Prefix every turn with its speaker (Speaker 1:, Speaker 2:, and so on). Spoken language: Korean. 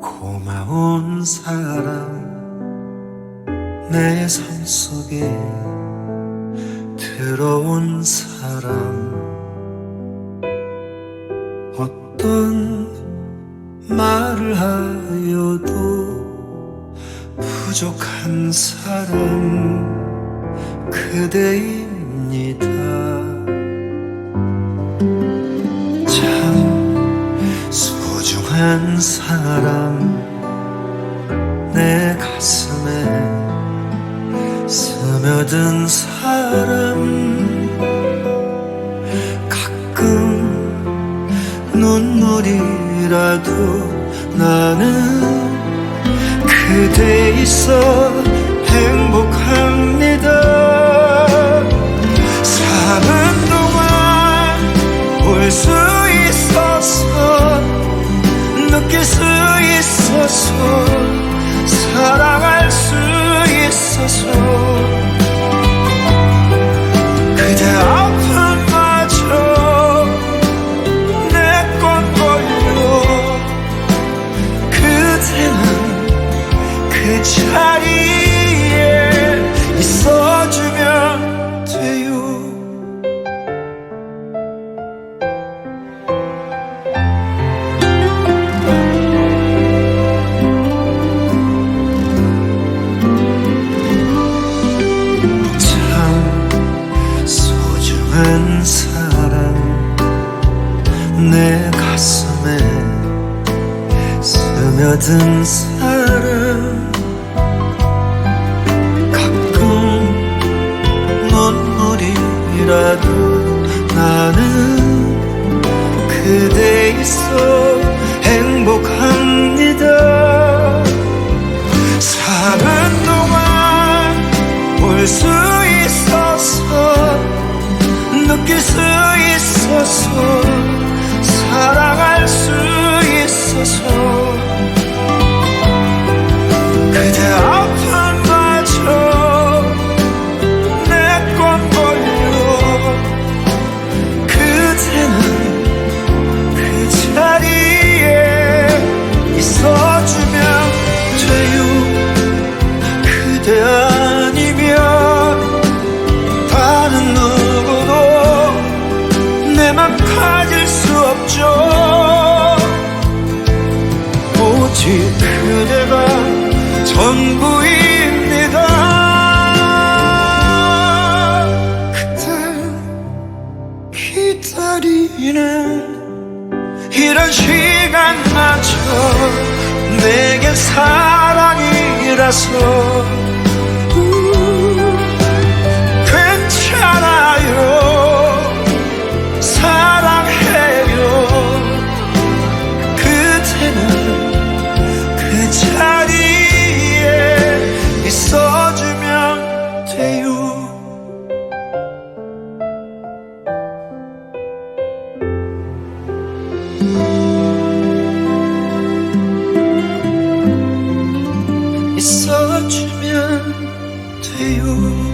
Speaker 1: 고마운 사람 내삶 속에 들어온 사람. 어떤 말을 하여도 부족한 사람 그대입니다 한 사람 내 가슴에 스며든 사람. 가끔 눈물이라도 나는 그대 있어 행복 느낄 수 있어서 사랑할 수 있어서. 그대 아픔마저 내 건 걸려 그대는 그 자리 스며든 사람 가끔 눈물이라도 나는 그대 있어 행복합니다. 사는 동안 볼 수 있어서 느낄 수 있어서 사랑할 수 있어서 전부입니다. 그대 기다리는 이런 시간마저 내겐 사랑이라서 you.